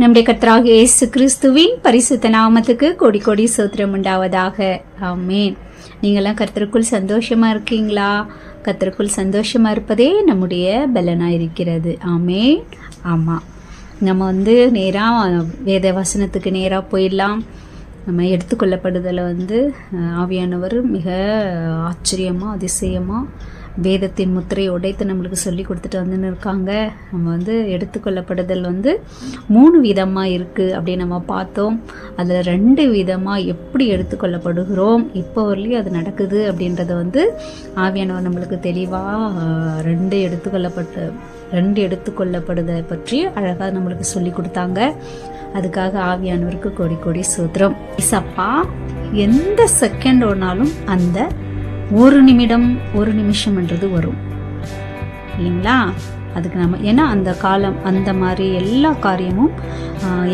நம்முடைய கர்த்தராக இயேசு கிறிஸ்துவின் பரிசுத்த நாமத்துக்கு கோடி கோடி சோத்திரம் உண்டாவதாக. ஆமேன். நீங்களாம் கர்த்தருக்குள் சந்தோஷமா இருக்கீங்களா? கர்த்தருக்குள் சந்தோஷமா இருப்பதே நம்முடைய பலனாக இருக்கிறது. ஆமேன். ஆமாம் நம்ம வந்து நேராக வேத வசனத்துக்கு நேராக போயிடலாம். நம்ம எடுத்துக்கொள்ளப்படுதலை வந்து ஆவியானவர் மிக ஆச்சரியமாக அதிசயமாக வேதத்தின் முத்திரையை உடைத்து நம்மளுக்கு சொல்லி கொடுத்துட்டு வந்துன்னு இருக்காங்க. நம்ம வந்து எடுத்துக்கொள்ளப்படுதல் வந்து மூணு விதமாக இருக்குது அப்படின்னு நம்ம பார்த்தோம். அதில் ரெண்டு விதமாக எப்படி எடுத்துக்கொள்ளப்படுகிறோம்? இப்போ வரலையும் அது நடக்குது அப்படின்றத வந்து ஆவியானவர் நம்மளுக்கு தெளிவாக ரெண்டு எடுத்துக்கொள்ளப்பட்ட ரெண்டு எடுத்துக்கொள்ளப்படுதை பற்றி அழகாக நம்மளுக்கு சொல்லி கொடுத்தாங்க. அதுக்காக ஆவியானவருக்கு கோடி கோடி சூத்திரம். இசப்பா எந்த செகண்ட் ஒன்னாலும் அந்த ஒரு நிமிடம் ஒரு நிமிஷம்ன்றது வரும். இல்லைங்களா? அதுக்கு நம்ம ஏன்னா அந்த காலம் அந்த மாதிரி எல்லா காரியமும்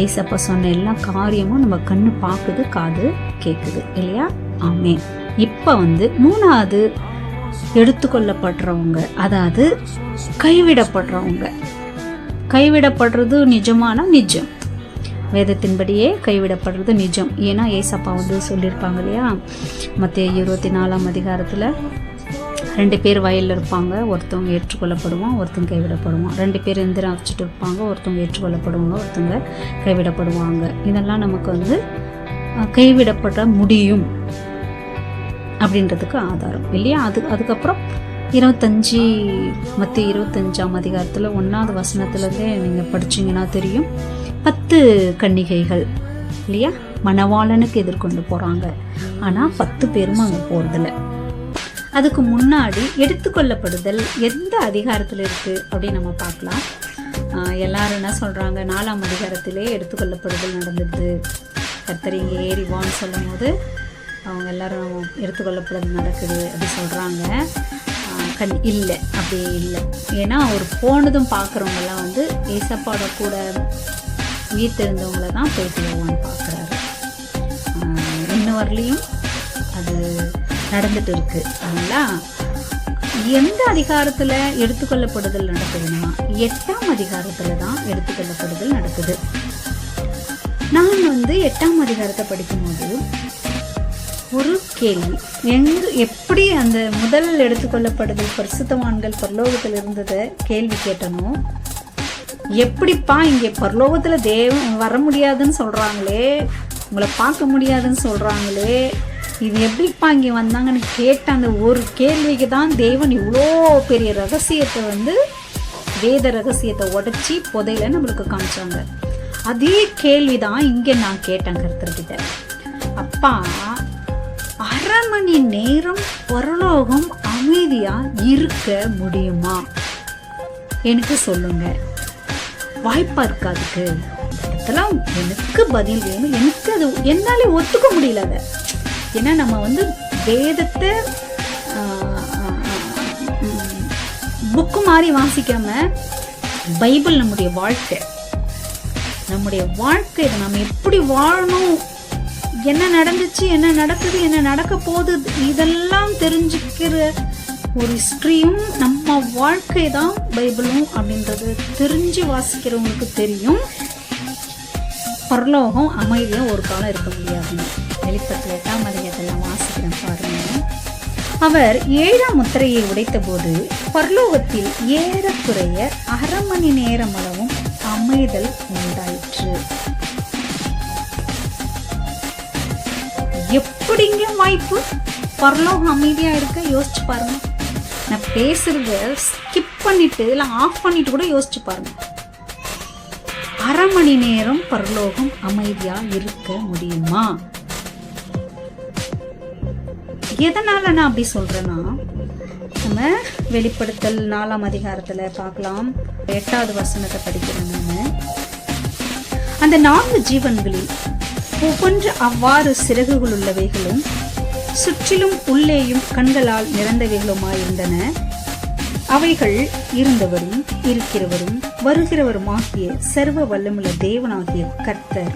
ஏசப்பா சொன்ன எல்லா காரியமும் நம்ம கண்ணு பார்க்குது காது கேட்குது இல்லையா? ஆமே இப்போ வந்து மூணாவது எடுத்துக்கொள்ளப்படுறவங்க அதாவது கைவிடப்படுறவங்க. கைவிடப்படுறது நிஜமான நிஜம்? வேதத்தின்படியே கைவிடப்படுறது நிஜம். ஏன்னா ஏசப்பா வந்து சொல்லியிருப்பாங்க இல்லையா? மற்ற இருபத்தி நாலாம் அதிகாரத்தில் ரெண்டு பேர் வயலில் இருப்பாங்க. ஒருத்தவங்க ஏற்றுக்கொள்ளப்படுவான் ஒருத்தவங்க கைவிடப்படுவான். ரெண்டு பேர் எந்திரம் வச்சுட்டு இருப்பாங்க ஒருத்தவங்க ஏற்றுக்கொள்ளப்படுவாங்க ஒருத்தவங்க கைவிடப்படுவாங்க. இதெல்லாம் நமக்கு வந்து கைவிடப்பட முடியும் அப்படின்றதுக்கு ஆதாரம் இல்லையா? அது அதுக்கப்புறம் இருபத்தஞ்சி மத்திய இருபத்தஞ்சாம் அதிகாரத்தில் ஒன்றாவது வசனத்துலேருந்தே நீங்கள் படிச்சீங்கன்னா தெரியும். பத்து கன்னிகைகள் இல்லையா? மணவாளனுக்கு எதிர்கொண்டு போகிறாங்க ஆனால் பத்து பேரும் அங்கே போகிறதில்ல அதுக்கு முன்னாடி எடுத்துக்கொள்ளப்படுதல் எந்த அதிகாரத்தில் இருக்குது அப்படின்னு நம்ம பார்க்கலாம். எல்லாரும் என்ன சொல்கிறாங்க நாலாம் அதிகாரத்திலே எடுத்துக்கொள்ளப்படுதல் நடந்தது. கர்த்தர் இங்கே ஏறிவான்னு சொல்லும் போது அவங்க எல்லாரும் எடுத்துக்கொள்ளப்படுதல் நடக்குது அப்படி சொல்கிறாங்க கண் இல்லை அப்படி இல்லை. ஏன்னா அவர் போனதும் பார்க்குறவங்கெல்லாம் வந்து ஏசப்பாவோட கூட உயிர் இருந்தவங்கள தான் பேசி யோவான் பார்க்குறாரு. இன்ன வரலையும் அது நடந்துட்டு இருக்கு. இல்லைங்களா எந்த அதிகாரத்தில் எடுத்துக்கொள்ளப்படுதல் நடக்குதுன்னா எட்டாம் அதிகாரத்தில் தான் எடுத்துக்கொள்ளப்படுதல் நடக்குது. நான் வந்து எட்டாம் அதிகாரத்தை படிக்கும்போது ஒரு கேள்வி. எங்கு எப்படி அந்த முதல் எடுத்துக்கொள்ளப்படுது? பரிசுத்தவான்கள் பரலோகத்தில் இருந்ததை கேள்வி கேட்டனோ? எப்படிப்பா இங்கே பரலோகத்தில் தேவன் வர முடியாதுன்னு சொல்கிறாங்களே உங்களை பார்க்க முடியாதுன்னு சொல்கிறாங்களே இது எப்படிப்பா இங்கே வந்தாங்கன்னு கேட்ட அந்த ஒரு கேள்விக்கு தான் தேவன் இவ்வளோ பெரிய ரகசியத்தை வந்து வேத ரகசியத்தை உடைச்சி புதையில நம்மளுக்கு காமிச்சாங்க. அதே கேள்வி தான் இங்கே நான் கேட்டேன் கருத்துக்கிட்ட அப்பா மணி நேரம் பரலோகம் அமைதியா இருக்க முடியுமா? எனக்கு சொல்லுங்க. வாய்ப்பா இருக்காதுக்கு அதெல்லாம் எனக்கு பதில் வேணும். எனக்கு அது என்னாலே ஒத்துக்க முடியல அதை. ஏன்னா நம்ம வந்து வேதத்தை புக்கு மாதிரி வாசிக்காம பைபிள் நம்முடைய வாழ்க்கை. நம்முடைய வாழ்க்கை நம்ம எப்படி வாழணும் என்ன நடந்துச்சு என்ன நடக்குது என்ன நடக்க போகுது இதெல்லாம் தெரிஞ்சுக்கிற ஒரு ஹிஸ்ட்ரியும் நம்ம வாழ்க்கை தான் பைபிளும் அப்படின்றது தெரிஞ்சு வாசிக்கிறவங்களுக்கு தெரியும். பரலோகம் அமைதியாக ஒரு காலம் இருக்க முடியாதுன்னு வெளிப்பட்டு எட்டாம் அதிகத்தெல்லாம் வாசிக்கிறேன் பாருங்கள் அவர் ஏழாம் முத்திரையை உடைத்தபோது பரலோகத்தில் ஏறக்குறைய அரை மணி நேரம் அளவும் அமைதல் உண்டாயிற்று. எப்படிங்க வாய்ப்பு. பரலோகம் அமைதியாக இருக்க யோசிச்சு பாருங்க. நான் பேசுறத ஸ்கிப் பண்ணிட்டு இல்லை ஆஃப் பண்ணிட்டு கூட யோசிச்சு பாருங்க. அரை மணி நேரம் பரலோகம் அமைதியா இருக்க முடியுமா? எதனால நான் அப்படி சொல்றேன்னா நம்ம வெளிப்படுத்தல் நாலாம் அதிகாரத்துல பார்க்கலாம். எட்டாவது வசனத்தை படிக்கிறேன் நான். அந்த நான்கு ஜீவன்களில் ஒவ்வொன்று அவ்வாறு சிறகுகள் உள்ளவைகளும் சுற்றிலும் உள்ளேயும் கண்களால் நிறந்தவைகளுமாயிருந்தன. அவைகள் இருந்தவரும் இருக்கிறவரும் வருகிறவருமாகிய சர்வ வல்லமுள்ள தேவனாகிய கர்த்தர்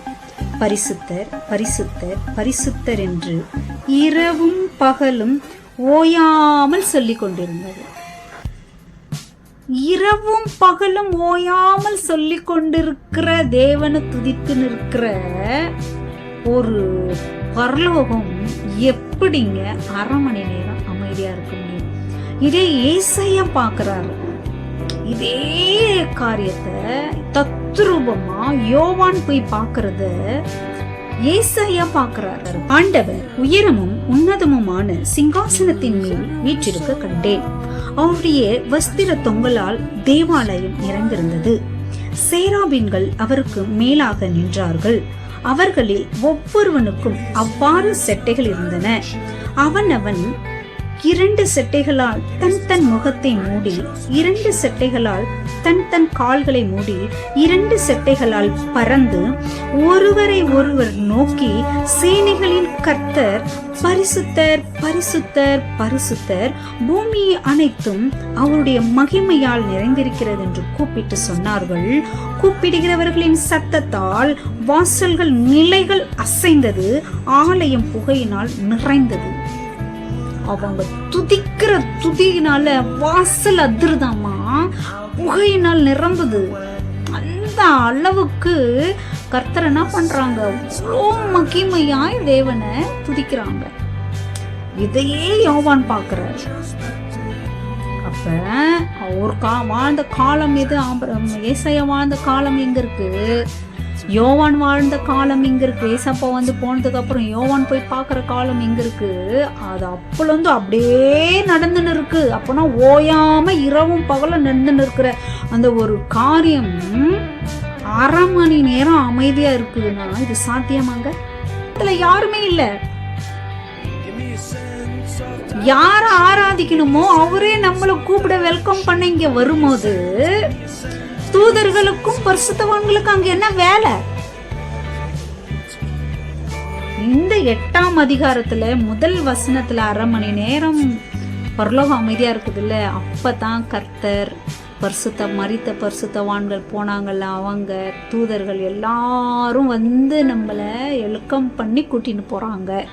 பரிசுத்தர் பரிசுத்தர் பரிசுத்தர் என்று இரவும் பகலும் ஓயாமல் சொல்லிக் கொண்டிருந்தது. இரவும் பகலும் ஓயாமல் சொல்லிக் கொண்டிருக்கிற தேவனை துதித்து நிற்கிற ஒரு பரலோகம் எப்படிங்க அரை மணி நேரம் அமைதியா இருக்க முடியும்? இதே ஏசையா பார்க்கறாரு. இதே காரியத்தை தத்ரூபமா யோவான் போய் பார்க்கறத ஏசையா பார்க்கிறார். ஆண்டவர் உயரமும் உன்னதமுமான சிங்காசனத்தின் மேல் வீற்றிருக்க கண்டேன். அவருடைய வஸ்திர தொங்கலால் தேவாலயம் இறங்கிருந்தது சேராபின்கள் அவருக்கு மேலாக நின்றார்கள். அவர்களில் ஒவ்வொருவனுக்கும் அவ்வாறு செட்டைகள் இருந்தன. அவனவன் இரண்டு செட்டைகளால் தன் தன் முகத்தை மூடி இரண்டு செட்டைகளால் தன் தன் கால்களை மூடி இரண்டு செட்டைகளால் பறந்து ஒருவரை ஒருவர் நோக்கி சேனைகளின் கர்த்தர் பரிசுத்தர் பரிசுத்தர் பரிசுத்தர் பூமி அனைத்தும் அவருடைய மகிமையால் நிறைந்திருக்கிறது என்று கூப்பிட்டு சொன்னார்கள். கூப்பிடுகிறவர்களின் சத்தத்தால் வாசல்கள் நிலைகள் அசைந்தது ஆலயம் புகையினால் நிறைந்தது. அவங்க துதிக்கிற துதியினால வாசல் அதிருதாமா புகையினால் நிரம்புது. அந்த அளவுக்கு கர்த்தர் என்ன பண்றாங்க? அவ்வளோ மகிமையாய் தேவனை துதிக்கிறாங்க. இதையே யோவான் பார்க்கிறார். அப்ப அவர் கா வாழ்ந்த காலம் எது? ஆபரம் ஏசையா வாழ்ந்த காலம் எங்க இருக்கு? யோவான் வாழ்ந்த காலம் இங்கே இருக்கு. ஏசப்பா வந்து போனதுக்கு அப்புறம் யோவான் போய் பார்க்குற காலம் எங்க இருக்கு. அது அப்பல இருந்து அப்படியே நடந்துன்னு இருக்கு. அப்போனா ஓயாம இரவும் பகலும் நடந்துன்னு இருக்கிற அந்த ஒரு காரியம் அரை மணி நேரம் அமைதியா இருக்குதுன்னா இது சாத்தியமாங்க? இதுல யாருமே இல்ல. யார ஆராதிக்கணுமோ அவரே நம்மளை கூப்பிட வெல்கம் பண்ண இங்க வரும்போது தூதர்களுக்கும் பரிசுத்தவான்களுக்கும் அங்க என்ன வேலை? இந்த எட்டாம் அதிகாரத்துல முதல் வசனத்துல அரை மணி நேரம் பரலோகம் அமைதியா இருக்குதுல்ல? அப்பதான் கர்த்தர் பரிசுத்த மறித்த பரிசுத்தவான்கள் போனாங்கல்ல அவங்க தூதர்கள் எல்லாரும் வந்து நம்மளை எழுக்கம் பண்ணி கூட்டின்னு போறாங்க.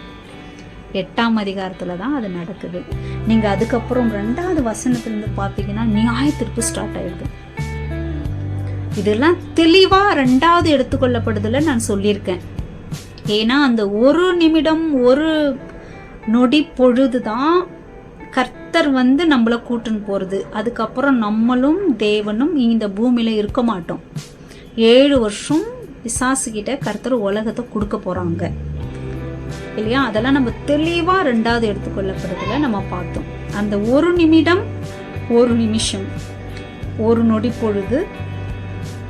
எட்டாம் அதிகாரத்துல தான் அது நடக்குது. நீங்க அதுக்கப்புறம் ரெண்டாவது வசனத்துலேருந்து பார்த்தீங்கன்னா நியாய ஸ்டார்ட் ஆயிடுது. இதெல்லாம் தெளிவாக ரெண்டாவது எடுத்துக்கொள்ளப்படுதில் நான் சொல்லியிருக்கேன். ஏன்னா அந்த ஒரு நிமிடம் ஒரு நொடி பொழுது தான் கர்த்தர் வந்து நம்மளை கூட்டுன்னு போகிறது அதுக்கப்புறம் நம்மளும் தேவனும் இந்த பூமியில் இருக்க மாட்டோம். ஏழு வருஷம் பிசாசுகிட்ட கர்த்தர் உலகத்தை கொடுக்க போகிறாங்க இல்லையா? அதெல்லாம் நம்ம தெளிவாக ரெண்டாவது எடுத்துக்கொள்ளப்படுறதுல நம்ம பார்த்தோம். அந்த ஒரு நிமிடம் ஒரு நிமிஷம் ஒரு நொடி பொழுது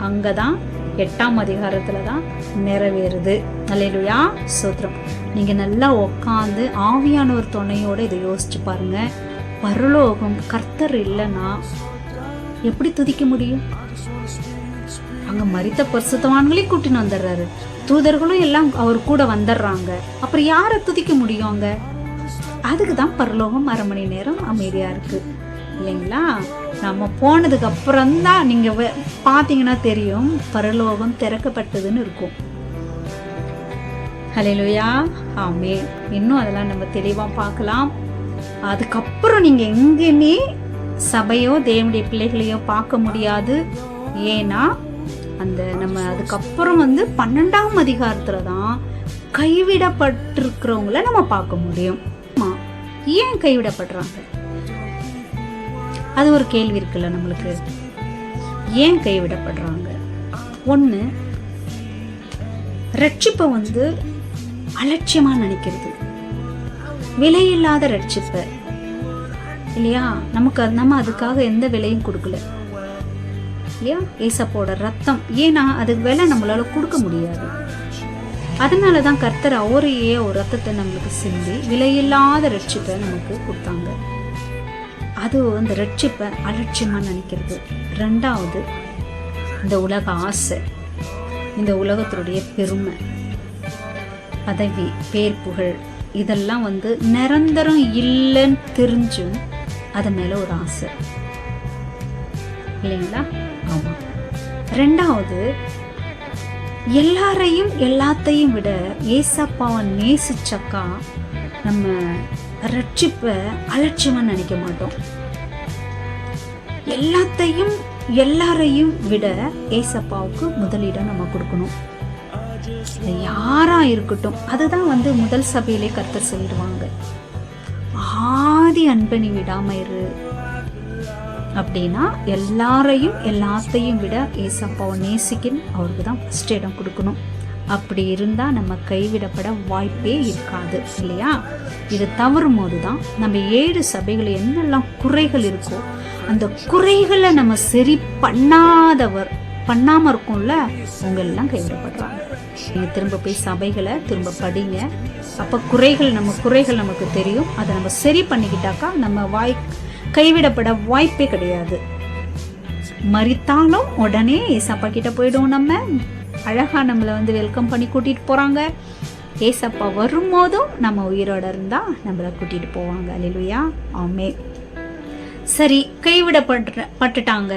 அங்கே தான் எட்டாம் அதிகாரத்தில் தான் நிறைவேறுது. அல்லையா சூத்திரம். நீங்கள் நல்லா உக்காந்து ஆவியானவர் துணையோட இதை யோசிச்சு பாருங்கள் பரலோகம் கர்த்தர் இல்லைன்னா எப்படி துதிக்க முடியும்? அங்கே மறித்த பரிசுத்தவான்களையும் கூட்டின்னு வந்துடுறாரு. தூதர்களும் எல்லாம் அவர் கூட வந்துடுறாங்க. அப்புறம் யாரை துதிக்க முடியும் அங்கே? அதுக்கு தான் பரலோகம் அரை மணி நேரம் அமைதியாக இருக்குது இல்லைங்களா? நம்ம போனதுக்கு அப்புறம் தான் பார்த்தீங்கன்னா தெரியும் பரலோகம் திறக்கப்பட்டதுன்னு இருக்கும். ஹalleluya. ஆமே இன்னும் அதெல்லாம் நம்ம தெளிவாக பார்க்கலாம். அதுக்கப்புறம் நீங்கள் எங்கேயுமே சபையோ தேவனுடைய பிள்ளைகளையோ பார்க்க முடியாது. ஏன்னா அந்த நம்ம அதுக்கப்புறம் வந்து பன்னெண்டாம் அதிகாரத்தில் தான் கைவிடப்பட்டிருக்கிறவங்கள நம்ம பார்க்க முடியும். ஏன் கைவிடப்படுறாங்க? அது ஒரு கேள்வி இருக்குல்ல நம்மளுக்கு. ஏன் கைவிடப்படுறாங்க? ஒன்று ரட்சிப்பை வந்து அலட்சியமாக நினைக்கிறது. விலையில்லாத ரட்சிப்பை. இல்லையா? நமக்கு அது- நம்ம அதுக்காக எந்த விலையும் கொடுக்கல. இல்லையா? ஏசப்போட ரத்தம். ஏன்னா அதுக்கு விலை நம்மளால கொடுக்க முடியாது. அதனால தான் கர்த்தர் அவரையே ஒரு ரத்தத்தை நம்மளுக்கு சிந்தி விலையில்லாத ரட்சிப்பை நமக்கு கொடுத்தாங்க. அது அந்த ரட்சிப்பை அலட்சியமாக நினைக்கிறது. ரெண்டாவது இந்த உலக ஆசை இந்த உலகத்தினுடைய பெருமை பதவி பேர் புகழ் இதெல்லாம் வந்து நிரந்தரம் இல்லைன்னு தெரிஞ்சும் அது மேலே ஒரு ஆசை. இல்லைங்களா? ஆமாம் ரெண்டாவது எல்லாரையும் எல்லாத்தையும் விட ஏசப்பாவை நேசிச்சக்கா நம்ம ரட்சிப்பை அலட்சியமாக நினைக்க மாட்டோம். எல்லாத்தையும் எல்லாரையும் விட ஏசப்பாவுக்கு முதலிடம் நம்ம கொடுக்கணும். யாரா இருக்கட்டும் அதுதான் வந்து முதல் சபையிலே கர்த்தர் சொல்லிடுவாங்க. ஆதி அன்பனி விடாம இரு. அப்படின்னா எல்லாரையும் எல்லாத்தையும் விட ஏசப்பாவை நேசிக்கின் அவருக்கு தான் ஃபஸ்ட் இடம் கொடுக்கணும். அப்படி இருந்தால் நம்ம கைவிடப்பட வாய்ப்பே இருக்காது இல்லையா? இது தவறும் போது தான் நம்ம ஏழு சபைகள் என்னெல்லாம் குறைகள் இருக்கோ அந்த குறைகளை நம்ம சரி பண்ணாதவர் பண்ணாமல் இருக்கும்ல அவங்க எல்லாம் கைவிடப்படுறாங்க. நீங்கள் திரும்ப போய் சபைகளை திரும்ப படிங்க. அப்போ குறைகள் நம்ம குறைகள் நமக்கு தெரியும். அதை நம்ம சரி பண்ணிக்கிட்டாக்கா நம்ம வாய் கைவிடப்பட வாய்ப்பே கிடையாது. மறித்தாலும் உடனே ஏசப்பா கிட்ட போயிடுவோம் நம்ம. அழகாக நம்மளை வந்து வெல்கம் பண்ணி கூட்டிகிட்டு போகிறாங்க ஏசப்பா வரும்போதும் நம்ம உயிரோட இருந்தால் நம்மளை கூட்டிகிட்டு போவாங்க. அலிலுயா ஆமே சரி கைவிடப்பட்டு பட்டுட்டாங்க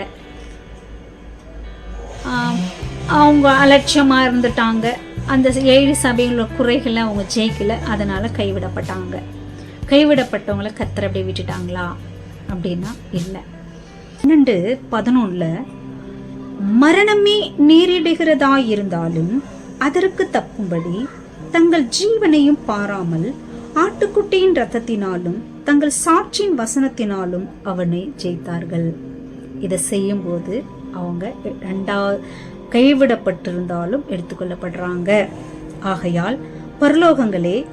அவங்க அலட்சியமாக இருந்துட்டாங்க. அந்த ஏழு சபைகளோட குறைகளை அவங்க ஜெயிக்கல. அதனால் கைவிடப்பட்டாங்க. கைவிடப்பட்டவங்களை கத்தர் அப்படியே விட்டுட்டாங்களா? அப்படின்னா இல்லை. பன்னெண்டு பதினொன்றில் மரணமே நேரிடுகிறதா இருந்தாலும் அதற்கு தப்பும்படி தங்கள் ஜீவனையும் பாராமல் ஆட்டுக்குட்டியின் ரத்தத்தினாலும் தங்கள் சாட்சியின் வசனத்தினாலும் அவனை ஜெயித்தார்கள். இதை செய்யும்போது அவங்க ரெண்டா கைவிடப்பட்டிருந்தாலும் எடுத்துக்கொள்ளப்படுறாங்க. ஆகையால் பரலோகங்களே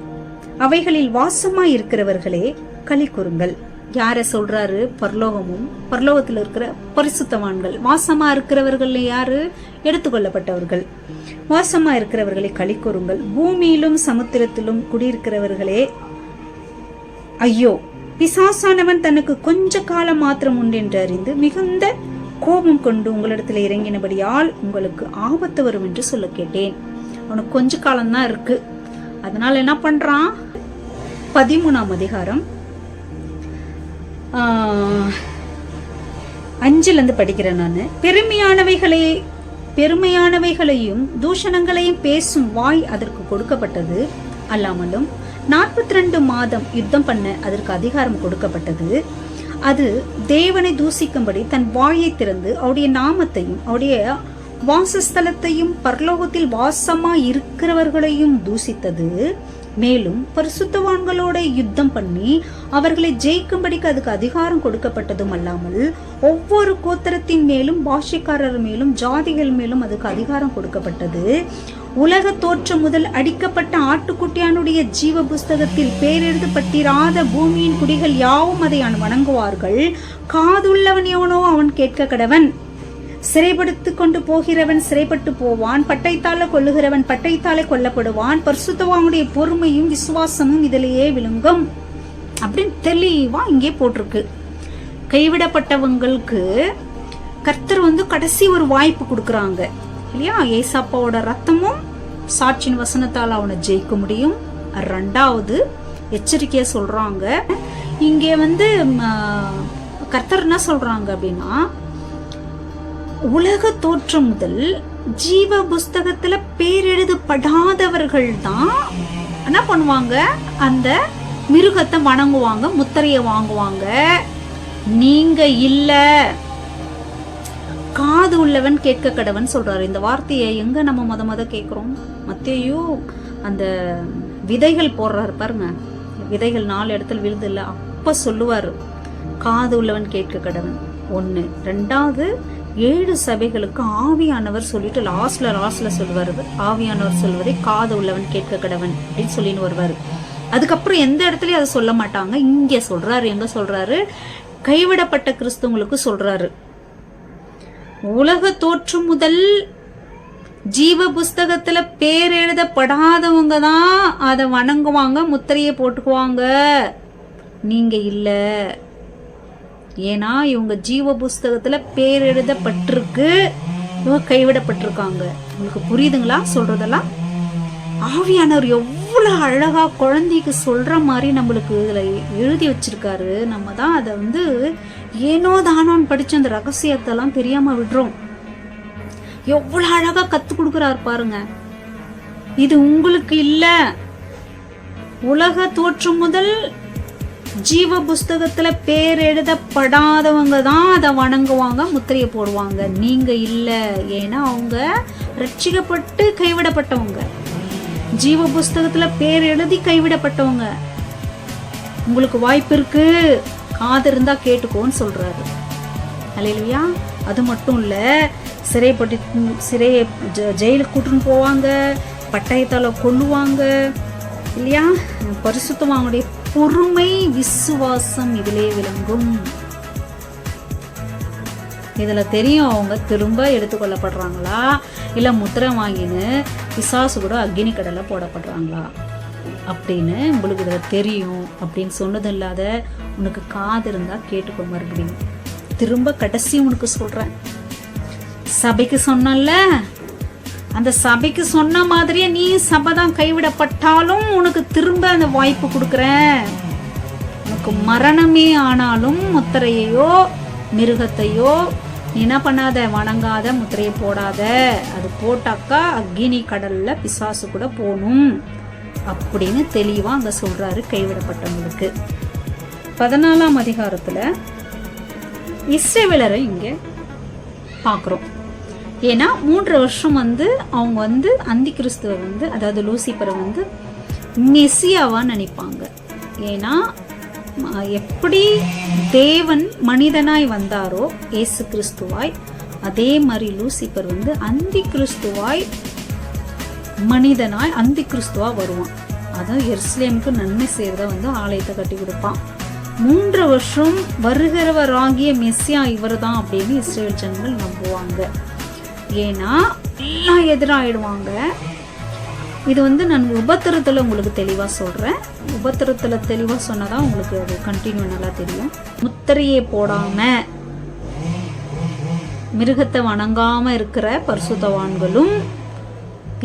அவைகளில் வாசமாய் இருக்கிறவர்களே களி கூறுங்கள். யார சொல்றாரு? பரலோகமும் பரலோகத்தில் இருக்கிற பரிசுத்தவான்கள். வாசமா இருக்கிறவர்கள் யாரு? எடுத்துக்கொள்ளப்பட்டவர்கள். வாசமா இருக்கிறவர்களை களி கூறுங்கள். பூமியிலும் சமுத்திரத்திலும் குடியிருக்கிறவர்களே ஐயோ பிசாசானவன் தனக்கு கொஞ்ச காலம் மாத்திரம் உண்டென்று அறிந்து மிகுந்த கோபம் கொண்டு உங்களிடத்தில் இறங்கினபடியால் உங்களுக்கு ஆபத்து வரும் என்று சொல்ல கேட்டேன். அவனுக்கு கொஞ்ச காலம்தான் இருக்கு. அதனால என்ன பண்றான்? பதிமூணாம் அதிகாரம் அஞ்சுலேருந்து படிக்கிறேன் நான். பெருமையானவைகளை பெருமையானவைகளையும் தூஷணங்களையும் பேசும் வாய் அதற்கு கொடுக்கப்பட்டது அல்லாமலும் நாற்பத்தி ரெண்டு மாதம் யுத்தம் பண்ண அதற்கு அதிகாரம் கொடுக்கப்பட்டது. அது தேவனை தூசிக்கும்படி தன் வாயை திறந்து அவருடைய நாமத்தையும் அவருடைய வாசஸ்தலத்தையும் பரலோகத்தில் வாசமாக இருக்கிறவர்களையும் தூசித்தது. மேலும் பரிசுத்தவான்களோட யுத்தம் பண்ணி அவர்களை ஜெயிக்கும்படிக்கு அதுக்கு அதிகாரம் கொடுக்கப்பட்டதும் அல்லாமல் ஒவ்வொரு கோத்திரத்தின் மேலும் பாஷைக்காரர் மேலும் ஜாதிகள் மேலும் அதுக்கு அதிகாரம் கொடுக்கப்பட்டது. உலக தோற்றம் முதல் அடிக்கப்பட்ட ஆட்டுக்குட்டியானுடைய ஜீவ புஸ்தகத்தில் பேரெழுதப்பட்டிராத பூமியின் குடிகள் யாவும் அதை வணங்குவார்கள். காதுள்ளவன் எவனோ அவன் கேட்க கடவன். சிறைப்படுத்து கொண்டு போகிறவன் சிறைப்பட்டு போவான் பட்டைத்தால கொல்லுகிறவன் பட்டைத்தாலே கொல்லப்படுவான் பரிசுத்தவானுடைய பொறுமையும் விசுவாசமும் இதிலேயே விழுங்கும். அப்படின்னு தெளிவா இங்கே போட்டிருக்கு. கைவிடப்பட்டவங்களுக்கு கர்த்தர் வந்து கடைசி ஒரு வாய்ப்பு கொடுக்குறாங்க. இல்லையா? ஏசாப்பாவோட ரத்தமும் சாட்சியின் வசனத்தால் அவனை ஜெயிக்க முடியும். ரெண்டாவது எச்சரிக்கையா சொல்றாங்க. இங்கே வந்து ம, கர்த்தர் என்ன சொல்றாங்க அப்படின்னா உலக தோற்றம் முதல் ஜீவ புஸ்தகத்துல பேரெழுதப்படாதவர்கள் தான் என்ன பண்ணுவாங்க? அந்த மிருகத்தை வணங்குவாங்க முத்திரையை வாங்குவாங்க. நீங்க இல்ல. காது உள்ளவன் கேட்க கடவன் சொல்றாரு. இந்த வார்த்தையை எங்க நம்ம மொத மொத கேட்கிறோம் மத்தியோ அந்த விதைகள் போடுறாரு பாருங்க. விதைகள் நாலு இடத்துல விழுது இல்ல அப்ப சொல்லுவாரு. காது உள்ளவன் கேட்க கடவன். ஒன்று ரெண்டாவது ஏழு சபைகளுக்கு ஆவியானவர் சொல்லிட்டு லாஸ்ட்ல லாஸ்ட்ல சொல்வார். ஆவியானவர் சொல்வதை காது உள்ளவன் கேட்க கடவன் அப்படின்னு சொல்லின்னு வருவார். அதுக்கப்புறம் எந்த இடத்துலயும் அதை சொல்ல மாட்டாங்க. இங்க சொல்றாரு எங்க சொல்றாரு? கைவிடப்பட்ட கிறிஸ்துவங்களுக்கு சொல்றாரு. உலக தோற்று முதல் ஜீவ புஸ்தகத்துல பேர் எழுதப்படாதவங்க தான் அதை வணங்குவாங்க முத்திரையை போட்டுக்குவாங்க. நீங்க இல்லை. ஏன்னா இவங்க ஜீவ புஸ்தகத்துல பேர் எழுதப்பட்டிருக்கு. இவங்க கைவிடப்பட்டிருக்காங்க. உங்களுக்கு புரியுதுங்களா? சொல்றதெல்லாம்? ஆவியானவர் எவ்வளவு அழகா குழந்தைக்கு சொல்ற மாதிரி நம்மளுக்கு இதுல எழுதி வச்சிருக்காரு. நம்ம தான் அதை வந்து ஏனோ தானோன்னு படிச்ச அந்த ரகசியத்தெல்லாம் தெரியாம விடுறோம். எவ்வளவு அழகா கத்து கொடுக்குறாரு பாருங்க. இது உங்களுக்கு இல்ல. உலக தோற்றம் முதல் ஜீவ புஸ்தகத்தில் பேர் எழுதப்படாதவங்க தான் அதை வணங்குவாங்க முத்திரையை போடுவாங்க. நீங்கள் இல்லை. ஏன்னா அவங்க ரட்சிக்கப்பட்டு கைவிடப்பட்டவங்க. ஜீவ புஸ்தகத்தில் பேர் எழுதி கைவிடப்பட்டவங்க. உங்களுக்கு வாய்ப்பு இருக்கு. காது இருந்தால் கேட்டுக்கோன்னு சொல்கிறாரு அலையிலையா அது மட்டும் இல்லை சிறைப்பட்டு சிறையை ஜ- ஜெயிலுக்கு கூட்டின்னு போவாங்க. பட்டயத்தால் கொல்லுவாங்க. இல்லையா? பரிசுத்தவாங்களுடைய பொறுமை விசுவாசம் இதிலே விளங்கும். இதில் தெரியும் அவங்க திரும்ப எடுத்துக்கொள்ளப்படுறாங்களா? இல்லை முத்திரை வாங்கின்னு பிசாசு கூட அக்னி கடலை போடப்படுறாங்களா? அப்படின்னு உங்களுக்கு இதில் தெரியும். அப்படின்னு சொன்னது இல்லாத உனக்கு காது இருந்தால் கேட்டுக்கோ மறுபடியும். திரும்ப கடைசி உனக்கு சொல்கிறேன் சபைக்கு சொன்னல அந்த சபைக்கு சொன்ன மாதிரியே நீ சபை தான் கைவிடப்பட்டாலும் உனக்கு திரும்ப அந்த வாய்ப்பு கொடுக்குறேன். உனக்கு மரணமே ஆனாலும் முத்திரையையோ மிருகத்தையோ நீ என்ன பண்ணாத? வணங்காத முத்திரையை போடாத. அது போட்டாக்கா அக்னி கடல்ல பிசாசு கூட போகணும். அப்படின்னு தெளிவா அங்க சொல்றாரு கைவிடப்பட்டவங்களுக்கு. பதினாலாம் அதிகாரத்துல இஸ்ரேவேலரை இங்க பார்க்குறோம். ஏன்னா மூன்று வருஷம் வந்து அவங்க வந்து அந்தி கிறிஸ்துவை வந்து அதாவது லூசிபரை வந்து மெஸ்ஸியாவாக நினைப்பாங்க. ஏன்னா எப்படி தேவன் மனிதனாய் வந்தாரோ இயேசு கிறிஸ்துவாய் அதே மாதிரி லூசிபர் வந்து அந்தி கிறிஸ்துவாய் மனிதனாய் அந்தி கிறிஸ்துவா வருவான். அதான் எருசலேமுக்கு நன்மை செய்கிறத வந்து ஆலயத்தை கட்டி கொடுப்பான். மூன்று வருஷம் வருகிறவராகிய மெஸ்ஸியா இவர் தான் அப்படின்னு இஸ்ரேல் ஜனங்கள் நம்புவாங்க. ஏன்னா எல்லாம் எதிராயிடுவாங்க. இது வந்து நான் உபத்திரத்தில் உங்களுக்கு தெளிவாக சொல்கிறேன் உபத்திரத்தில் தெளிவாக சொன்னதான் உங்களுக்கு அது கண்டினியூ நல்லா தெரியும். முத்திரையை போடாமல் மிருகத்தை வணங்காம இருக்கிற பரிசுத்தவான்களும்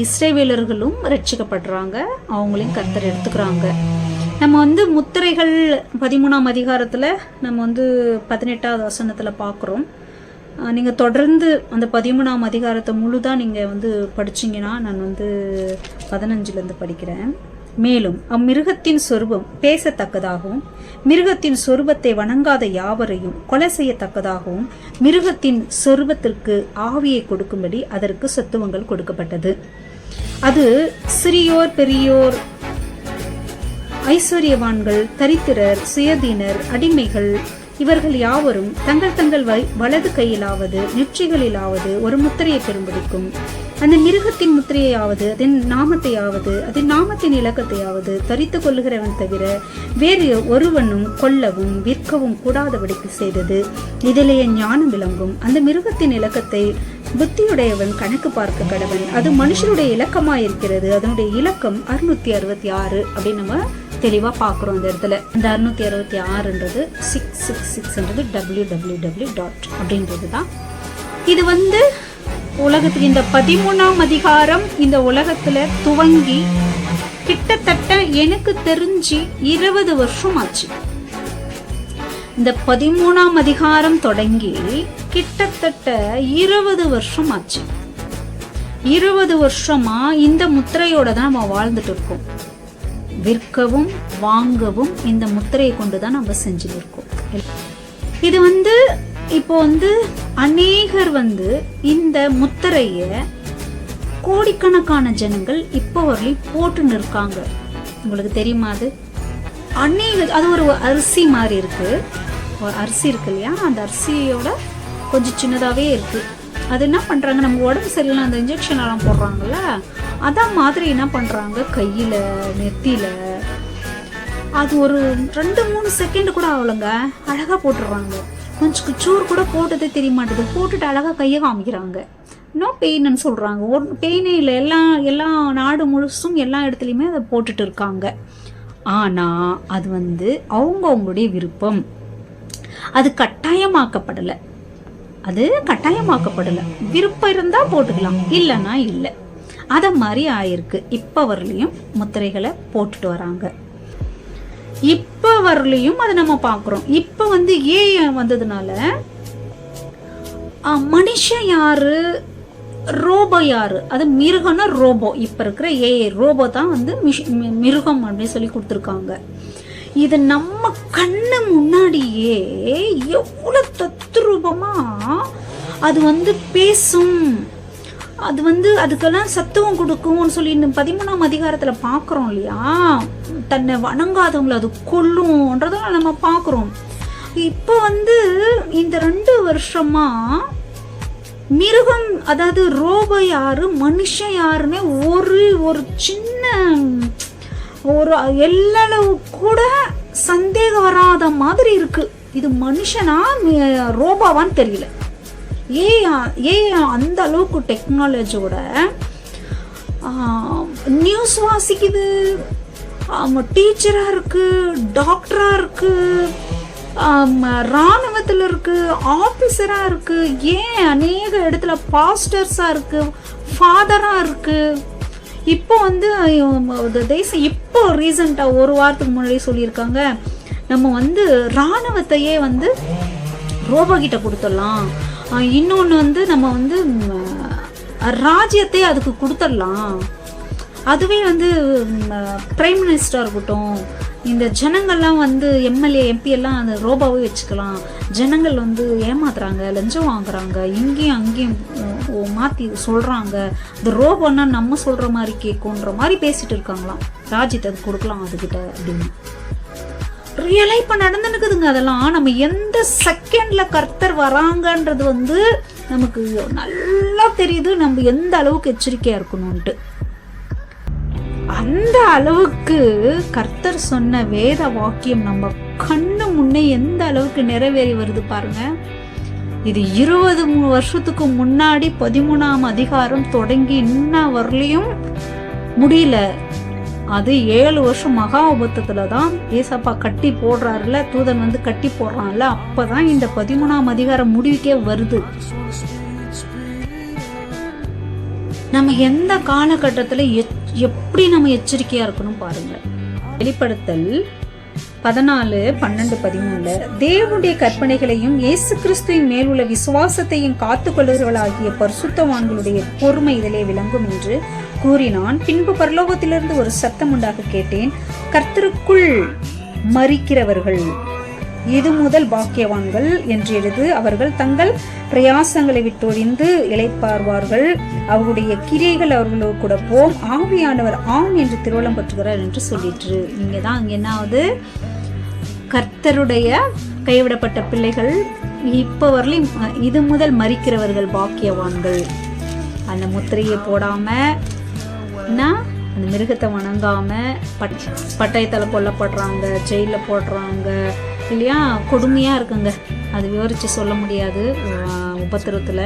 இஸ்ரேவேலர்களும் ரட்சிக்கப்படுறாங்க அவங்களையும் கத்தர் எடுத்துக்கிறாங்க. நம்ம வந்து முத்திரைகள் பதிமூணாம் அதிகாரத்தில் நம்ம வந்து பதினெட்டாவது வசனத்தில் பார்க்குறோம். நீங்கள் தொடர்ந்து அந்த பதிமூணாம் அதிகாரத்தை முழுதாக நீங்கள் வந்து படிச்சிங்கன்னா நான் வந்து பதினஞ்சுலேருந்து படிக்கிறேன். மேலும் அம்மிருகத்தின் சொருபம் பேசத்தக்கதாகவும் மிருகத்தின் சொருபத்தை வணங்காத யாவரையும் கொலை செய்யத்தக்கதாகவும் மிருகத்தின் சொருபத்திற்கு ஆவியை கொடுக்கும்படி அதற்கு சத்துவங்கள் கொடுக்கப்பட்டது. அது சிறியோர் பெரியோர் ஐஸ்வர்யவான்கள் தரித்திரர் சுயதீனர் அடிமைகள் இவர்கள் யாவரும் தங்கள் தங்கள் வலது கையிலாவது நெற்றிகளிலாவது ஒரு முத்திரையை பெரும்பிடிக்கும். அந்த மிருகத்தின் முத்திரையாவது அதன் நாமத்தையாவது அதன் நாமத்தின் இலக்கத்தையாவது தரித்து கொள்ளுகிறவன் தவிர வேறு ஒருவனும் கொல்லவும் விற்கவும் கூடாதபடிக்கு செய்தது. இதிலேயே ஞானம் விளங்கும். அந்த மிருகத்தின் இலக்கத்தை புத்தியுடையவன் கணக்கு பார்க்க கடவன். அது மனுஷனுடைய இலக்கமாயிருக்கிறது. அதனுடைய இலக்கம் அறுநூத்தி அறுபத்தி ஆறு அப்படின்னு நம்ம தெளிவாக பார்க்குறோம் அந்த இடத்துல. இந்த அறுநூத்தி அறுபத்தி ஆறுன்றது சிக்ஸ் சிக்ஸ் சிக்ஸ்ன்றது டபிள்யூ டபிள்யூ டபிள்யூ டாட் அப்படின்றது தான். இது வந்து உலகத்துக்கு இந்த பதிமூணாம் அதிகாரம் இந்த உலகத்தில் துவங்கி கிட்டத்தட்ட எனக்கு தெரிஞ்சு இருபது வருஷம் ஆச்சு. இந்த பதிமூணாம் அதிகாரம் தொடங்கி கிட்டத்தட்ட இருபது வருஷம் ஆச்சு. இருபது வருஷமா இந்த முத்திரையோட தான் நம்ம வாழ்ந்துட்டு இருக்கோம். விற்கவும் வாங்கவும் இந்த முத்திரையை கொண்டு தான் நம்ம செஞ்சுட்டு இருக்கோம் இது வந்து இப்போ வந்து அநேகர் வந்து இந்த முத்திரைய கோடிக்கணக்கான ஜனங்கள் இப்போ வரலையும் போட்டுன்னு இருக்காங்க உங்களுக்கு தெரியுமா அது? அநேக அது ஒரு அரிசி மாதிரி இருக்கு. ஒரு அரிசி இருக்கு இல்லையா? அந்த அரிசியோட கொஞ்சம் சின்னதாகவே இருக்கு. அது என்ன பண்ணுறாங்க நம்ம உடம்பு சரியில்லை அந்த இன்ஜெக்ஷன் எல்லாம் போடுறாங்கல்ல? அதான் மாதிரி என்ன பண்ணுறாங்க கையில் நெத்தியில். அது ஒரு ரெண்டு மூணு செகண்ட் கூட ஆகலைங்க. அழகாக போட்டுடுறாங்க. கொஞ்சம் சூர் கூட போட்டதே தெரிய மாட்டேது போட்டுட்டு அழகாக கையை காமிக்கிறாங்க. நோ பெயின்னு சொல்கிறாங்க ஒரு பெயினே இல்லை. எல்லா எல்லா நாடு முழுசும் எல்லா இடத்துலையுமே அதை போட்டுட்டு இருக்காங்க. ஆனால் அது வந்து அவங்க அவங்களுடைய விருப்பம். அது கட்டாயமாக்கப்படலை. அது கட்டாயமாக்கப்படலை. விருப்பம் இருந்தால் போட்டுக்கலாம். இல்லைன்னா இல்லை. அதை மாதிரி ஆயிருக்கு. இப்போ வரலையும் முத்திரைகளை போட்டுட்டு வராங்க. இப்போ வரலையும் அதை நம்ம பார்க்குறோம் இப்போ வந்து ஏன் வந்ததுனால மனுஷன் யாரு? ரோபோ யாரு? அது மிருகம்னா ரோபோ. இப்ப இருக்கிற ஏ ரோபோ தான் வந்து மிருகம் அப்படின்னு சொல்லி கொடுத்துருக்காங்க. இது நம்ம கண்ணு முன்னாடியே எவ்வளவு தத்ரூபமா அது வந்து பேசும். அது வந்து அதுக்கெல்லாம் சத்துவம் கொடுக்கும்னு சொல்லி இந்த பதிமூணாம் அதிகாரத்தில் பார்க்குறோம் இல்லையா? தன்னை வணங்காதவங்களை அது கொல்லும்ன்றதும் நம்ம பார்க்குறோம். இப்போ வந்து இந்த ரெண்டு வருஷமா மிருகம் அதாவது ரோபோ யாரு மனுஷன் யாருன்னு ஒரு ஒரு சின்ன ஒரு எல்லளவு கூட சந்தேகம் வராத மாதிரி இருக்கு. இது மனுஷனா ரோபாவான்னு தெரியல. ஏன் ஏன் அந்த அளவுக்கு டெக்னாலஜியோட நியூஸ் வாசிக்குது டீச்சராக இருக்குது டாக்டராக இருக்குது இராணுவத்தில் இருக்குது ஆஃபீஸராக இருக்குது ஏன் அநேக இடத்துல பாஸ்டர்ஸாக இருக்குது ஃபாதராக இருக்குது இப்போ வந்து தேசம் இப்போ ரீசண்டாக ஒரு வாரத்துக்கு முன்னாடி சொல்லியிருக்காங்க. நம்ம வந்து இராணுவத்தையே வந்து ரோபோ கிட்ட கொடுத்துடலாம். இன்னொன்று வந்து நம்ம வந்து ராஜ்யத்தை அதுக்கு கொடுத்துடலாம். அதுவே வந்து பிரைம் மினிஸ்டராக இருக்கட்டும் இந்த ஜனங்கள்லாம் வந்து எம்எல்ஏ எம்பி எல்லாம் அந்த ரோபாவே வச்சுக்கலாம். ஜனங்கள் வந்து ஏமாத்துறாங்க லஞ்சம் வாங்குறாங்க இங்கேயும் அங்கேயும் மாற்றி சொல்கிறாங்க இந்த ரோபோன்னா நம்ம சொல்கிற மாதிரி கேட்குன்ற மாதிரி பேசிகிட்டு இருக்காங்களாம். ராஜ்யத்தை அது கொடுக்கலாம் அதுக்கிட்ட அப்படின்னு. ரியலை இப்போ நடந்துனுக்குதுங்க அதெல்லாம். நம்ம எந்த செகண்டில் கர்த்தர் வராங்கன்றது வந்து நமக்கு நல்லா தெரியுது. நம்ம எந்த அளவுக்கு எச்சரிக்கையாக இருக்கணும்ன்ட்டு. அந்த அளவுக்கு கர்த்தர் சொன்ன வேத வாக்கியம் நம்ம கண்ணு முன்னே எந்த அளவுக்கு நிறைவேறி வருது பாருங்க. இது இருபது வருஷத்துக்கு முன்னாடி பதிமூணாம் அதிகாரம் தொடங்கி இன்ன வரலையும் முடியல. அது ஏழு வருஷம் மகா தான் ஏசப்பா கட்டி போடுறாருல தூதன் வந்து கட்டி போடுறான்ல அப்பதான் இந்த பதிமூணாம் அதிகாரம் முடிவுக்கே வருது. நம்ம எந்த காலகட்டத்தில் எப்படி நம்ம எச்சரிக்கையா இருக்கணும் பாருங்க. வெளிப்படுத்தல் பதினாலு பன்னெண்டு பதிமூணுல தேவனுடைய கற்பனைகளையும் இயேசு கிறிஸ்துவின் மேல் உள்ள விசுவாசத்தையும் காத்துக்கொள்கிறவர்களாகிய பரிசுத்தவான்களுடைய பொறுமை இதிலே விளங்கும் என்று கூறினான். பின்பு பரலோகத்திலிருந்து ஒரு சத்தம் உண்டாக கேட்டேன். கர்த்தருக்குள் மறிக்கிறவர்கள் இது முதல் பாக்கியவான்கள் என்று எழுது. அவர்கள் தங்கள் பிரயாசங்களை விட்டொழிந்து இழைப்பார்வார்கள் அவருடைய கிரியைகள் அவர்களோடு கூட போம். ஆவியானவர் ஆம் என்று திருவள்ளம் பற்றுகிறார் என்று சொல்லிற்று. இங்கே தான் அங்கே என்ன ஆகுது கர்த்தருடைய கைவிடப்பட்ட பிள்ளைகள் இப்போ வரலையும் இது முதல் மறிக்கிறவர்கள் பாக்கியவான்கள். அந்த முத்திரையை போடாமல் என்ன? அந்த மிருகத்தை வணங்காமல் பட் பட்டயத்தில் கொல்லப்படுறாங்க ஜெயிலில் போடுறாங்க இல்லையா? கொடுமையாக இருக்குங்க. அது விவரித்து சொல்ல முடியாது. உபத்திரத்தில்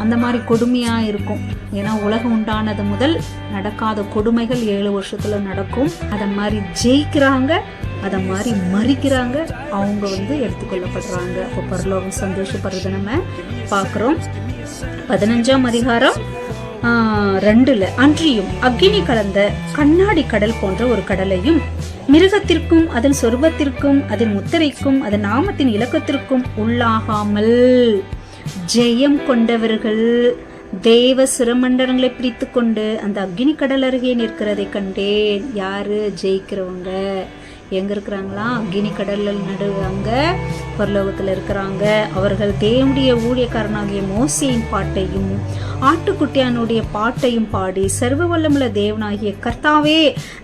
அந்த மாதிரி கொடுமையாக இருக்கும். ஏன்னா உலகம் உண்டானது முதல் நடக்காத கொடுமைகள் ஏழு வருஷத்தில் நடக்கும். அதை மாதிரி ஜெயிக்கிறாங்க. அதை மாதிரி மறிக்கிறாங்க. அவங்க வந்து எடுத்துக்கொள்ளப்படுறாங்க. அப்போ பரலோகம் சந்தோஷப்படுறதை நம்ம பார்க்குறோம். பதினஞ்சாம் அதிகாரம். ரெண்டுல அன்றியும் அக்கினி கலந்த கண்ணாடி கடல் போன்ற ஒரு கடலையும் மிருகத்திற்கும் அதன் சொருபத்திற்கும் அதன் முத்திரைக்கும் அதன் நாமத்தின் இலக்கத்திற்கும் உள்ளாகாமல் ஜெயம் கொண்டவர்கள். தேவ சிரமண்டலங்களை பிரித்து கொண்டு அந்த அக்னி கடல் அருகே நிற்கிறதை கண்டேன். யாரு? ஜெயிக்கிறவங்க. எங்க இருக்கிறாங்களா? அக்னி கடல்ல நடு அங்க இருக்கிறாங்க. அவர்கள் தேவனுடைய ஊழியக்காரனாகிய மோசியின் பாட்டையும் ஆட்டுக்குட்டியானுடைய பாட்டையும் பாடி சர்வ வல்லமுள்ள தேவனாகிய கர்த்தாவே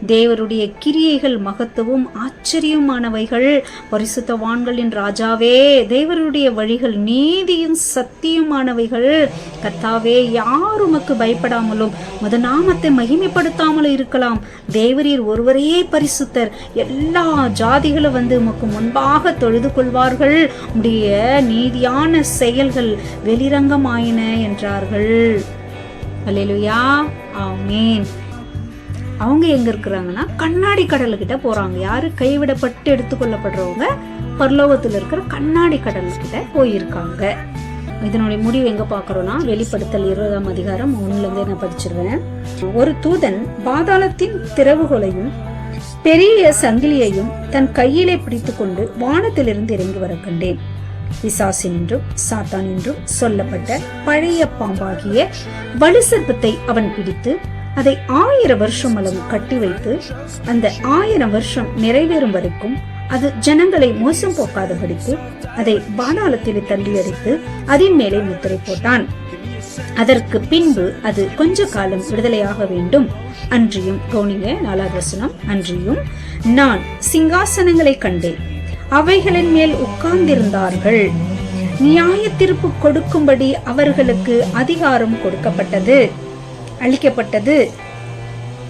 தேவருடைய கிரியைகள் மகத்துவம் ஆச்சரியமானவைகள். பரிசுத்தவான்களின் ராஜாவே தேவருடைய வழிகள் நீதியும் சத்தியமானவைகள். கர்த்தாவே யார் உமக்கு பயப்படாமலும் முத நாமத்தை மகிமைப்படுத்தாமலும் இருக்கலாம். தேவரீர் ஒருவரே பரிசுத்தர். எல்லா ஜாதிகளும் வந்து உமக்கு முன்பாக தொழுது கொள்வார்கள். உடைய நீதியான செயல்கள் வெளிரங்கமாயின என்றார்கள். அல்லையா ஆமேன். அவங்க எங்க இருக்கிறாங்கன்னா கண்ணாடி கடலுக்கிட்ட போறாங்க. யாரு? கைவிடப்பட்டு எடுத்துக்கொள்ளப்படுறவங்க பரலோகத்தில் இருக்கிற கண்ணாடி கடலுக்கிட்ட போயிருக்காங்க. இதனுடைய முடிவு எங்க பாக்குறோம்னா வெளிப்படுத்தல் இருபதாம் அதிகாரம் ஒண்ணுல இருந்து நான் படிச்சிருவேன். ஒரு தூதன் பாதாளத்தின் திறவுகளையும் பெரிய சங்கிலியையும் தன் கையிலே பிடித்துக்கொண்டு வானத்திலிருந்து இறங்கி வர கண்டேன். பிசாசின் என்றும் சாத்தான் என்றும் சொல்லப்பட்ட பழைய பாம்பாகிய வலு சர்ப்பத்தை அவன் பிடித்து அதை ஆயிரம் வருஷம் அளவு கட்டி வைத்து அந்த ஆயிரம் வருஷம் நிறைவேறும் வரைக்கும் அது ஜனங்களை மோசம் போக்காதபடிக்கு அதை பாதாளத்திலே தள்ளி அடித்து அதன் மேலே முத்திரை போட்டான். அதற்கு பின்பு அது கொஞ்ச காலம் விடுதலையாக வேண்டும். அன்றியும் கவுனிங்க நாலாவது வசனம் அன்றியும் நான் சிங்காசனங்களை கண்டேன். அவைகளின் மேல் உட்கார்ந்திருந்தார்கள். நியாய தீர்ப்பு கொடுக்கும்படி அவர்களுக்கு அதிகாரம் கொடுக்கப்பட்டது அளிக்கப்பட்டது.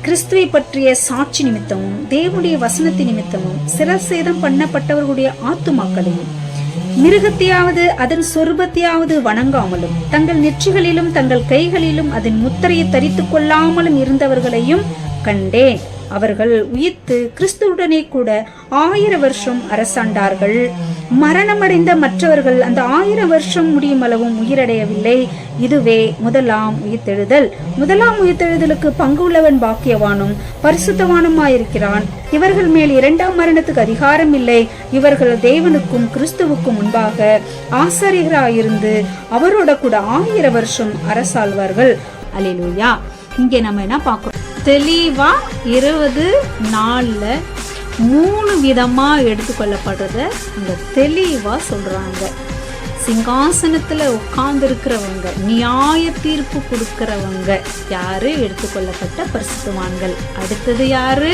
கிறிஸ்துவை பற்றிய சாட்சி நிமித்தமும் தேவனுடைய வசனத்தின் நிமித்தமும் சிரசேதம் பண்ணப்பட்டவர்களுடைய ஆத்துமாக்களையும் மிருகத்தையாவது அதன் சொருபத்தையாவது வணங்காமலும் தங்கள் நெற்றிகளிலும் தங்கள் கைகளிலும் அதன் முத்திரையை தரித்துக் கொள்ளாமலும் இருந்தவர்களையும் கண்டேன். அவர்கள் உயிர்த்து கிறிஸ்துவுடனே கூட ஆயிரம் வருஷம் அரசாண்டார்கள். மரணமடைந்த மற்றவர்கள் அந்த ஆயிரம் வருஷம் முடியும் அளவும் உயிரடையவில்லை. இதுவே முதலாம் உயிர்த்தெழுதல். முதலாம் உயிர்த்தெழுதலுக்கு பங்கு உள்ளவன் பாக்கியவானும் பரிசுத்தவானுமாயிருக்கிறான். இவர்கள் மேல் இரண்டாம் மரணத்துக்கு அதிகாரம் இல்லை. இவர்கள் தேவனுக்கும் கிறிஸ்துவுக்கும் முன்பாக ஆசாரியராயிருந்து அவரோட கூட ஆயிரம் வருஷம் அரசாழ்வார்கள் அலிலூயா இங்கே நம்ம என்ன பார்க்கிறோம்? தெளிவாக இருபது நாளில் மூணு விதமாக எடுத்துக்கொள்ளப்படுறத இந்த தெளிவாக சொல்கிறாங்க சிங்காசனத்தில் உட்கார்ந்துருக்கிறவங்க நியாய தீர்ப்பு கொடுக்கிறவங்க யாரு? எடுத்துக்கொள்ளப்பட்ட பரிசுத்துவான்கள். அடுத்தது யாரு?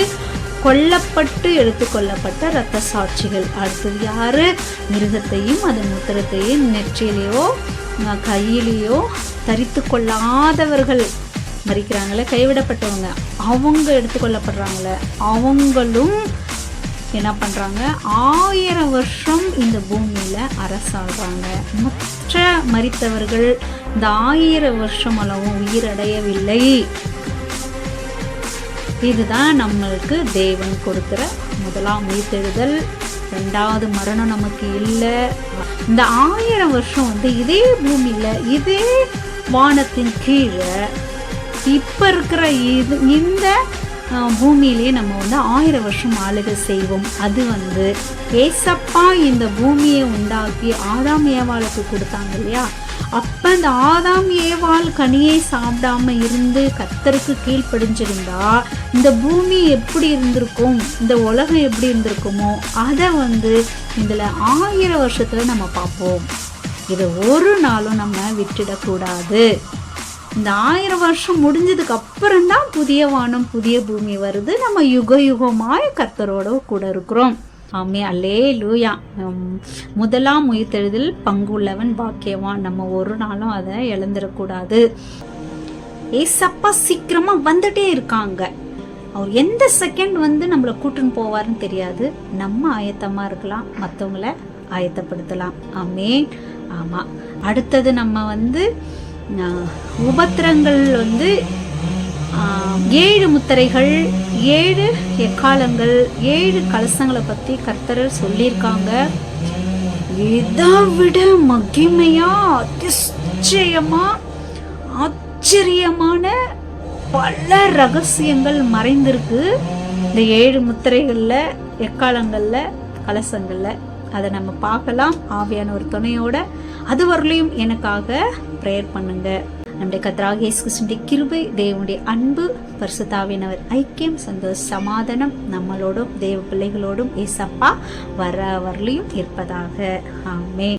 கொல்லப்பட்டு எடுத்துக்கொள்ளப்பட்ட இரத்த சாட்சிகள் அடுத்தது யாரு? மிருகத்தையும் அதன் முத்திரத்தையும் நெற்றிலேயோ கையிலேயோ தரித்து கொள்ளாதவர்கள் மறிக்கிறாங்களே கைவிடப்பட்டவங்க. அவங்க எடுத்துக்கொள்ளப்படுறாங்களே அவங்களும் என்ன பண்றாங்க? ஆயிரம் வருஷம் இந்த பூமியில அரசாடுறாங்க. மற்ற மரித்தவர்கள் இந்த ஆயிரம் வருஷம் அளவும் உயிரடையவில்லை. இதுதான் நம்மளுக்கு தேவன் கொடுக்குற முதலாம் உயிர்த்தெழுதல். ரெண்டாவது மரணம் நமக்கு இல்லை. இந்த ஆயிரம் வருஷம் வந்து இதே பூமியில இதே வானத்தின் கீழே இப்போ இருக்கிற இது இந்த பூமியிலே நம்ம வந்து ஆயிரம் வருஷம் ஆளுகை செய்வோம். அது வந்து ஏசப்பா இந்த பூமியை உண்டாக்கி ஆதாம் ஏவாளுக்கு கொடுத்தாங்க இல்லையா? அப்போ இந்த ஆதாம் ஏவாள் கனியை சாப்பிடாம இருந்து கத்தருக்கு கீழ்ப்படிஞ்சிருந்தா இந்த பூமி எப்படி இருந்திருக்கும்? இந்த உலகம் எப்படி இருந்திருக்குமோ? அதை வந்து இதில் ஆயிரம் வருஷத்தில் நம்ம பார்ப்போம். இதை ஒரு நாளும் நம்ம விட்டுடக்கூடாது. இந்த ஆயிரம் வருஷம் முடிஞ்சதுக்கு அப்புறம் தான் புதிய வானம் புதிய பூமி வருது. நம்ம யுக யுகமாய் கர்த்தரோட கூட இருக்கிறோம். ஆமே அல்லே லூயா முதலாம் உயிர்த்தெழுதில் பங்குள்ளவன் பாக்கியவான். நம்ம ஒரு நாளும் அதை இழந்துடக்கூடாது. ஏசப்பா சீக்கிரமா வந்துட்டே இருக்காங்க. அவர் எந்த செகண்ட் வந்து நம்மளை கூட்டுன்னு போவாருன்னு தெரியாது. நம்ம ஆயத்தமா இருக்கலாம். மற்றவங்கள ஆயத்தப்படுத்தலாம். ஆமே ஆமா. அடுத்தது நம்ம வந்து உபத்திரங்கள் வந்து ஏழு முத்திரைகள் ஏழு எக்காலங்கள் ஏழு கலசங்களை பற்றி கர்த்தர் சொல்லியிருக்காங்க. இதை விட மகிமையாக அதிச்சயமாக ஆச்சரியமான பல ரகசியங்கள் மறைந்திருக்கு. இந்த ஏழு முத்திரைகளில் எக்காலங்களில் கலசங்களில். அதை நம்ம பார்க்கலாம். ஆவியான ஒரு துணையோட அது வரலையும் எனக்காக ப்ரேயர் பண்ணுங்க. நம்முடைய கத்ராக இயேசு கிருபை தேவனுடைய அன்பு பரிசுத்தாவினவர் ஐக்கியம் சந்தோஷ சமாதானம் நம்மளோடும் தேவ பிள்ளைகளோடும் ஏசப்பா வர வரலையும் இருப்பதாக. ஆமே